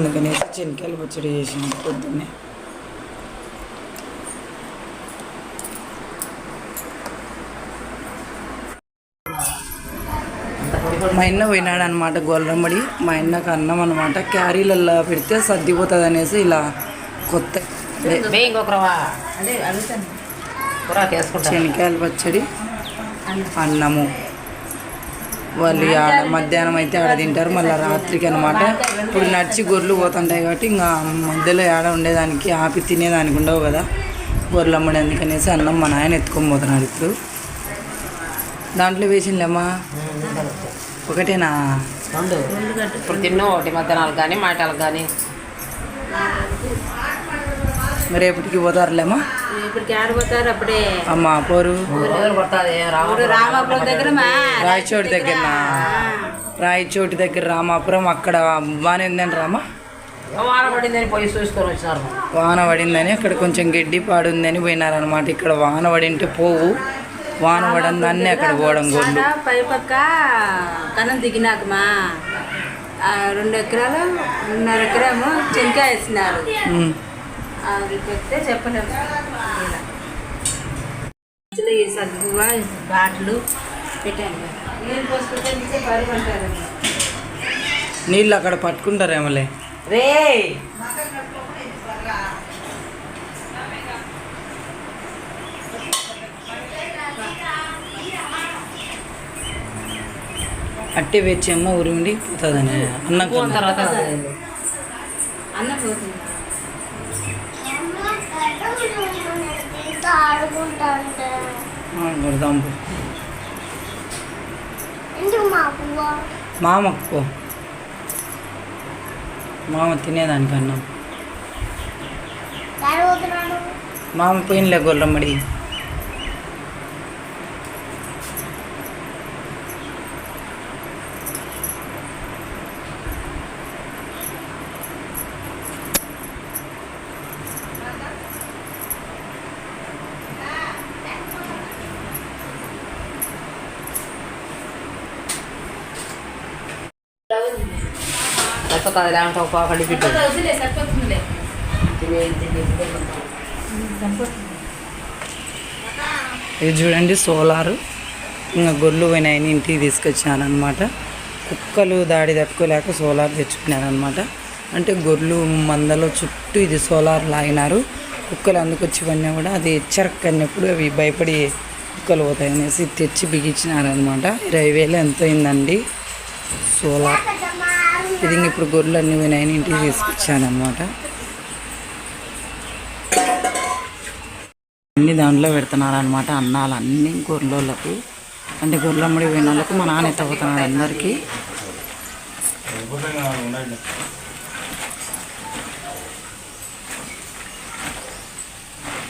అందుకనేసి చెనికాయలు పచ్చడి చేసాను పొద్దున్నే. మా అన్న పోయినాడు అనమాట గొల్లమ్మడి మా అన్నకు అన్నం అనమాట. క్యారీలల్లో పెడితే సర్దిపోతుంది అనేసి ఇలా కొత్త శనగకాయల పచ్చడి అన్నము. వాళ్ళు ఆడ మధ్యాహ్నం అయితే ఆడ తింటారు మళ్ళీ రాత్రికి అనమాట ఇప్పుడు నడిచి గొర్రెలు పోతుంటాయి కాబట్టి ఇంకా మధ్యలో ఆడ ఉండేదానికి ఆపి తినేదానికి ఉండవు కదా. గొర్రెలు అమ్మడి అందుకనేసి అన్నం మా నాయన ఎత్తుకొని పోతున్నాడు ఇప్పుడు. దాంట్లో వేసిండమ్మా ఒకటేనా? ఇప్పుడు తిన్నా ఒకటి మధ్యాహ్నాలకు కానీ మాటలకు కానీ. రేపటికి ఇప్పటికి అప్పుడే అమ్మ పోరు. రామాపురం దగ్గర రాయచోటి దగ్గర. రాయచోటి దగ్గర రామాపురం అక్కడ బాగానే ఉందండి రామా? వాన పడిందని పోయి చూసుకొని వచ్చినారు. వాన పడిందని అక్కడ కొంచెం గడ్డి పాడుందని పోయినారనమాట ఇక్కడ వాన పడింటే పోవు. వాన పడందాన్ని అక్కడ పోవడం గొడ్లు. ఆడ పై పక్క కన్నం దిగినాక మా ఆ, రెండు ఎకరాలు రెండున్నర ఎకరాము చెనికాయ వేసినారు. అది పెడితే చెప్పలేము ఇలా. ఈ సగ్గువ బాటలు పెట్టాను నీళ్ళు తీసే పరుగు అంటారు నీళ్ళు అక్కడ పట్టుకుంటారేమోలే. రే అట్టే వేచేమో ఉరిమిడి పోతుందని. అన్నం పోయిన తర్వాత అన్నం పోతుంది. మా పువ్వ మామకు మామ తినేదానికి అన్నం పోతున్నాడు మామ పోయినలే గొల్లమ్మడి సరిపోతుంది లేకుంటే ఒక పాకడి బిడ్డ ఇది చూడండి సోలారు. ఇంకా గొర్రెలు పోయినాయని ఇంటికి తీసుకొచ్చినారనమాట కుక్కలు దాడి తట్టుకోలేక సోలార్ తెచ్చుకున్నారనమాట అంటే గొర్రెలు మందలో చుట్టూ ఇది సోలార్ లాగినారు. కుక్కలు అందుకొచ్చి పడినా కూడా అది హెచ్చరక్కన్నప్పుడు అవి భయపడి కుక్కలు పోతాయి అనేసి తెచ్చి బిగించినారనమాట ఇరవై వేలు ఎంత అయిందండి సోలార్. ఇది ఇప్పుడు గొర్రెలు అన్ని పోయినాయని ఇంటికి తీసుకొచ్చానమాట అన్ని దాంట్లో పెడుతున్నారు అనమాట అన్నాలు అన్ని గొర్రెలకు. అంటే గొర్రెలమ్మడి పోయిన వాళ్ళకు మా నాన్న ఎత్తపోతున్నాడు అందరికీ.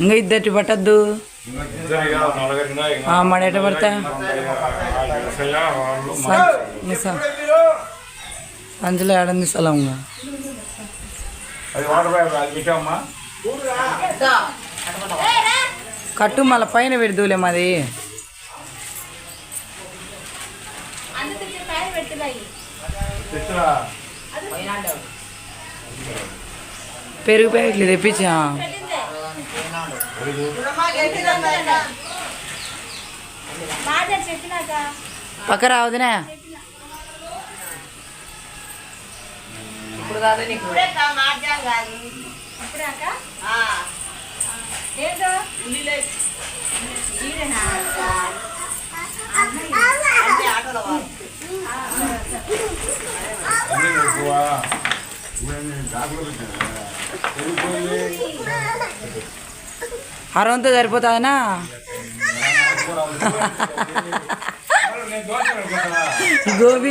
ఇంకా ఇద్దరి పట్టద్దు. మడేట పడతా. సంచులో ఏడంది స్థలంగా కట్టు మళ్ళీ పైన పెడుదూలే మాది. పెరుగు ప్యాకెట్లు తెప్పించా. పక్క రావదునా ఇప్పుడు కాదు. నీకు అరవంతా సరిపోతుందనా? గోబీ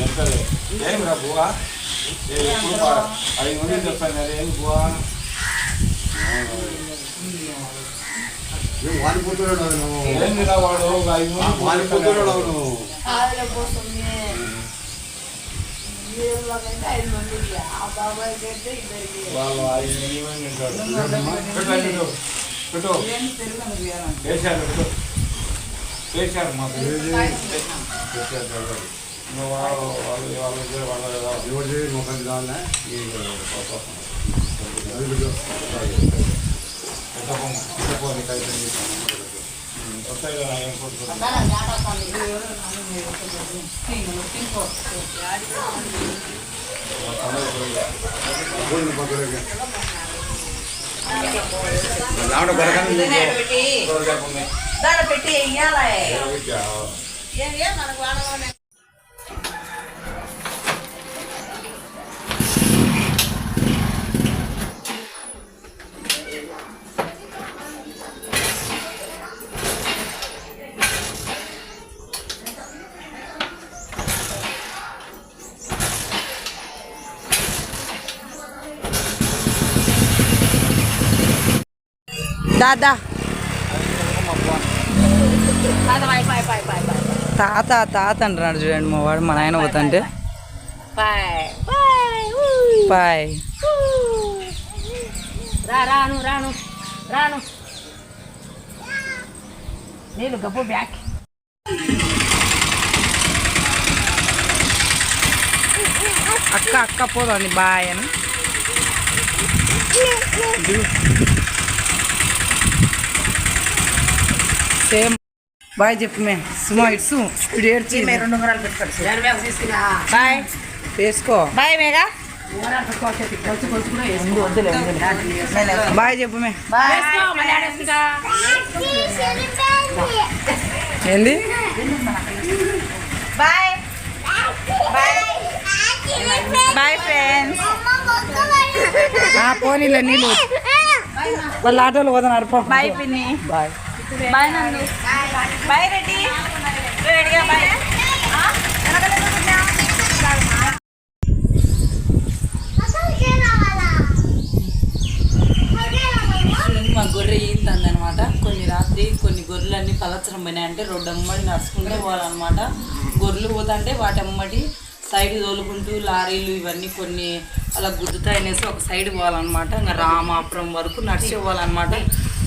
ఎంతలే ఏం రా బువా ఏ ఎప్పుడు పా- ఐదు మంది చెప్తాను కదా ఏం బువా ఏంది రా వాడు ఐదు మంది చెప్తాను. వాళ్ళు ఐదు మంది పెట్టు, పెట్టు పెట్టు మాకు పెట్టారు. ఇంకా వాళ్ళు వాళ్ళు వాళ్ళ దగ్గర వాళ్ళ పెట్టకపోము పెట్టకపోని కైతే వస్తాయి కదా ఏం కొట్టుకుంటారు పెట్టి వెయ్యాలి మనకు వాడవాలి దాదా bye bye bye bye bye తాత తాత అంటున్నాడు చూడండి మా వాడు మా నాయన పోతుంటే. బాయ్ బాయ్ బాయ్ రా రాను రాను రాను. నేను గప్పు బ్యాక్. అక్క అక్క పోతుంది బాయ్ అని. సేమ్. బాయ్ చెప్పు మే. సుమా ఇట్సు ఇప్పుడు ఏడ్చి. రెండు ఉంగరాలు తీసుకురా. బాయ్. వేసుకో. బాయ్ మేఘా. బాయ్ చెప్పు మే. ఏంది? బాయ్. బాయ్. ఫ్రెండ్స్. పోనీలే నీళ్ళు. వాళ్ళ ఆటోలో పోతున్నారు పో. బాయ్ పిన్ని. Bye. Bye Nandu. Bye Reddy. రెడీగా బాయ్. మా గొర్రె ఈంతుంది అనమాట కొన్ని రాత్రి కొన్ని గొర్రెలు అన్ని పలచరం పోయినాయి అంటే రోడ్డు అమ్మడి నడుచుకుంటూ పోవాలన్నమాట. గొర్రెలు పోతుంటే వాటి అమ్మటి సైడ్ తోలుకుంటూ లారీలు ఇవన్నీ కొన్ని అలా గుద్దుతాయి అనేసి ఒక సైడ్ పోవాలన్నమాట. ఇంకా రామాపురం వరకు నడిచే పోవాలన్నమాట.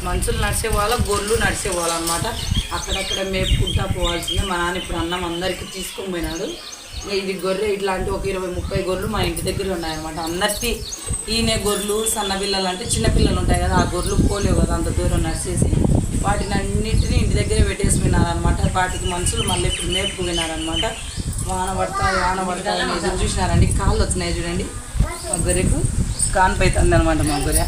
మనుషులు నడిచే వాళ్ళ గొర్రెలు నడిచే అనమాట అక్కడక్కడ మేపుకుంటా పోవాల్సిందే. మా నాన్న ఇప్పుడు అన్నం అందరికీ తీసుకొని పోయినాడు. ఇది గొర్రె ఇట్లాంటి ఒక ఇరవై ముప్పై గొర్రెలు మా ఇంటి దగ్గర ఉన్నాయన్నమాట. అందరికీ ఈయన గొర్రెలు సన్న పిల్లలు అంటే చిన్న పిల్లలు ఉంటాయి కదా ఆ గొర్రెలు పోలేవు కదా అంత దూరం నడిచేసి. వాటిని అన్నింటినీ ఇంటి దగ్గరే పెట్టేసి వినారనమాట వాటికి మనుషులు మళ్ళీ ఇప్పుడు మేపు వినారనమాట వాన పడతా వాన పడతా అని ఎదురు చూసినారండి. కాళ్ళు వచ్చినాయి చూడండి మా గొర్రెకు. కాన్పు అవుతుంది అనమాట మా గొర్రె.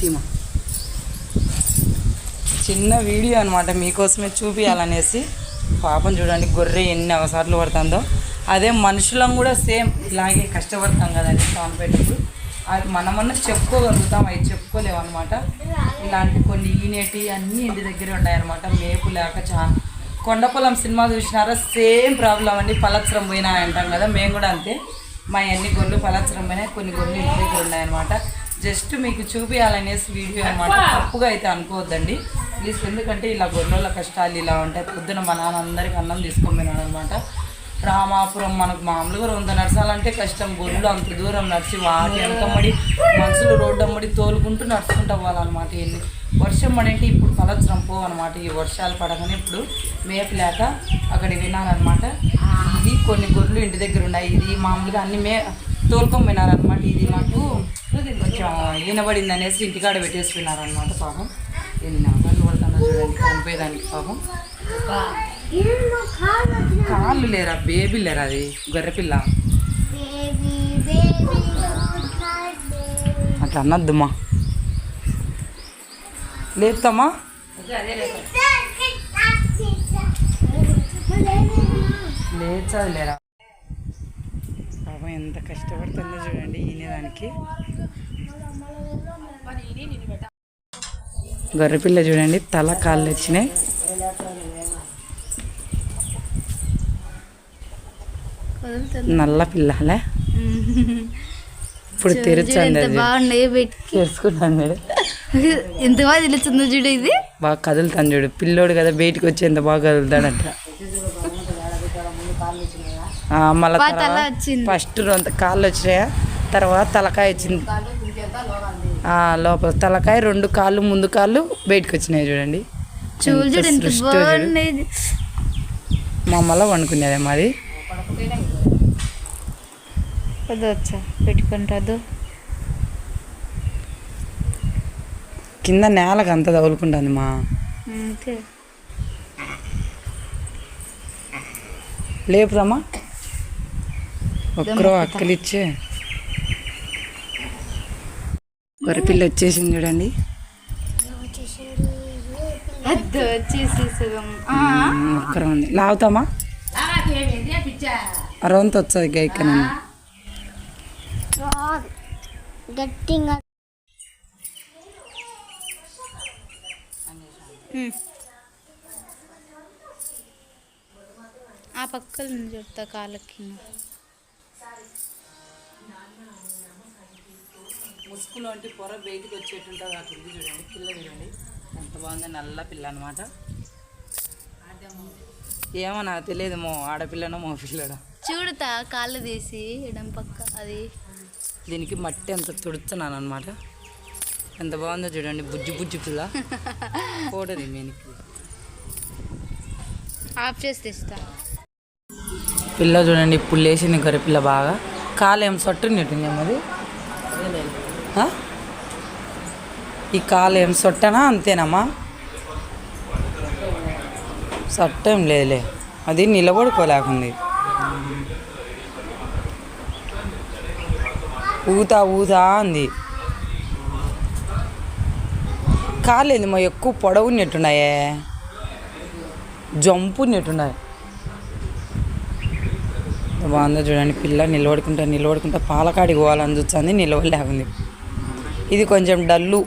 తీమా చిన్న వీడియో అనమాట మీకోసమే చూపించాలనేసి పాపం చూడండి గొర్రె ఎన్ని అవసార్లు పడుతుందో. అదే మనుషులం కూడా సేమ్ ఇలాగే కష్టపడతాం కదండి కాన్పేటప్పుడు అది మనమన్నా చెప్పుకోగలుగుతాం అవి చెప్పుకోలేము అనమాట ఇలాంటి కొన్ని ఈనేటి అన్నీ ఇంటి దగ్గరే ఉన్నాయన్నమాట మేపు లేక చాలా కొండపొలం సినిమా చూసినారా సేమ్ ప్రాబ్లం అండి. పలత్సరం పోయినా అంటాం కదా మేము కూడా అంతే. మా అన్ని గొర్రెలు పలత్సరం పోయినాయి కొన్ని గొర్రెలు ఇంటి దగ్గర ఉన్నాయన్నమాట. జస్ట్ మీకు చూపించాలనేసి వీడియో అనమాట తప్పుగా అయితే అనుకోవద్దండి. ప్లీజ్ ఎందుకంటే ఇలా గొర్రెల కష్టాలు ఇలా ఉంటాయి. పొద్దున మా నాన్న అందరికి అన్నం తీసుకొని అనమాట రామాపురం మనకు మామూలుగా రొంత నడచాలంటే కష్టం. గొర్రెలు అంత దూరం నడిచి వాటి వెనకమ్మడి మనుషులు రోడ్డు అమ్మడి తోలుకుంటూ నడుచుకుంటూ పోవాలన్నమాట ఎన్ని వర్షం పడంటే ఇప్పుడు పలచరం పోవన్నమాట. ఈ వర్షాలు పడగానే ఇప్పుడు మేపు లేక అక్కడ వినాలన్నమాట ఇది కొన్ని గొర్రెలు ఇంటి దగ్గర ఉన్నాయి. ఇది మామూలుగా అన్ని మే తోలుకొని పోయినారనమాట ఇది మాకు. కొంచెం ఈనబడింది అనేసి ఇంటికాడ పెట్టేసుకున్నారనమాట పాపం. ఎన్ని కళ్ళు పడుతుందో చూడండి పాపం. కాళ్ళు లేరా బేబీ లేరా అది గొర్రెపిల్ల అట్లా అన్నద్దుమా లేపుతామా? లేచాది లేరా? పాపం ఎంత కష్టపడుతుందో చూడండి ఈనేదానికి గొర్రెపిల్ల చూడండి తల కాళ్ళు వచ్చినాయి నల్ల పిల్లలే. ఇప్పుడు తెరుచండి ఎంత బాగా తెలుస్తుందో చూడు ఇది. బాగా కదులుతాను చూడు. పిల్లోడు కదా బయటకు వచ్చి ఎంత బాగా కదులుతాడంట. మళ్ళా. ఫస్ట్ రొంత కాళ్ళు వచ్చినాయా? తర్వాత తలకాయ వచ్చింది. లోపల తలకాయ రెండు కాళ్ళు ముందు కాళ్ళు బయటకు వచ్చినాయి చూడండి. చూడు ఎంత చూడు ఎంత సృష్టో చూడు. బాగున్నాయి మా అమ్మలో వండుకునేదే మాది. వచ్చా పెట్టుకుంటాదు కింద నేలకు అంత తగులుకుంటుంది మా. అంతే. లేపురమ్మా ఒక్కరో అక్కలిచ్చే. గొర్రెపిల్ల వచ్చేసింది చూడండి. ఒక్కరో ఉంది. లాగుతామా? అరవంత వచ్చాది గైక నేను గట్టిగా. ఆ పక్కల నుంచి చెప్తా కాళ్ళకి ముసుగులో అంటే పొర బయటికి వచ్చేటుంటుంది ఉంది చూడండి పిల్ల చూడండి. ఎంత బాగుంది నల్ల పిల్ల అనమాట ఏమో నాకు తెలియదు మో ఆడపిల్లనో మో పిల్లడో. చూడుతా కాళ్ళు తీసి ఎడం పక్క అది. దీనికి మట్టి అంత తుడుతున్నాను అనమాట ఎంత బాగుందో చూడండి బుజ్జి బుజ్జి పిల్ల. పోటది మీనికి ఆఫ్ చేసి తెస్తా. పిల్ల చూడండి ఇప్పుడు లేచింది గొర్రె పిల్ల బాగా. కాలు ఏం సొట్టున్నట్టుంది అది? ఈ కాలు ఏం సొట్టనా? అంతేనమ్మా. సొట్టేం లేదులే. అది నిలబడుకోలేకుంది. ఊతా ఊతా అంది. కాలేదు మా ఎక్కువ పొడవు నెట్టున్నాయే జంపు నెట్టున్నాయి ఎంత బాగుందో చూడండి పిల్ల నిలబడుకుంటా నిలబడుకుంటా పాలకాడికి పోవాలని చూస్తుంది నిలవలేకుంది ఇది కొంచెం డల్లు.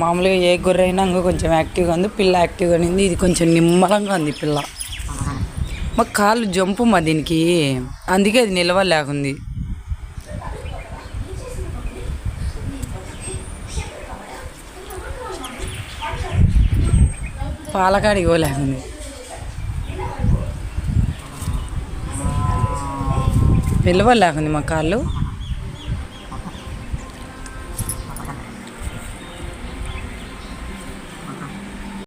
మామూలుగా ఏ గొర్రె అయినా ఇంకా కొంచెం యాక్టివ్గా ఉంది. పిల్ల యాక్టివ్గా ఉంది ఇది కొంచెం నిమ్మలంగా ఉంది పిల్ల. మా కాళ్ళు జంపు మా దీనికి. అందుకే అది నిలవలేకుంది. పాలకాడికి పోలేకుంది. నిలవలేకుంది మా కాళ్ళు.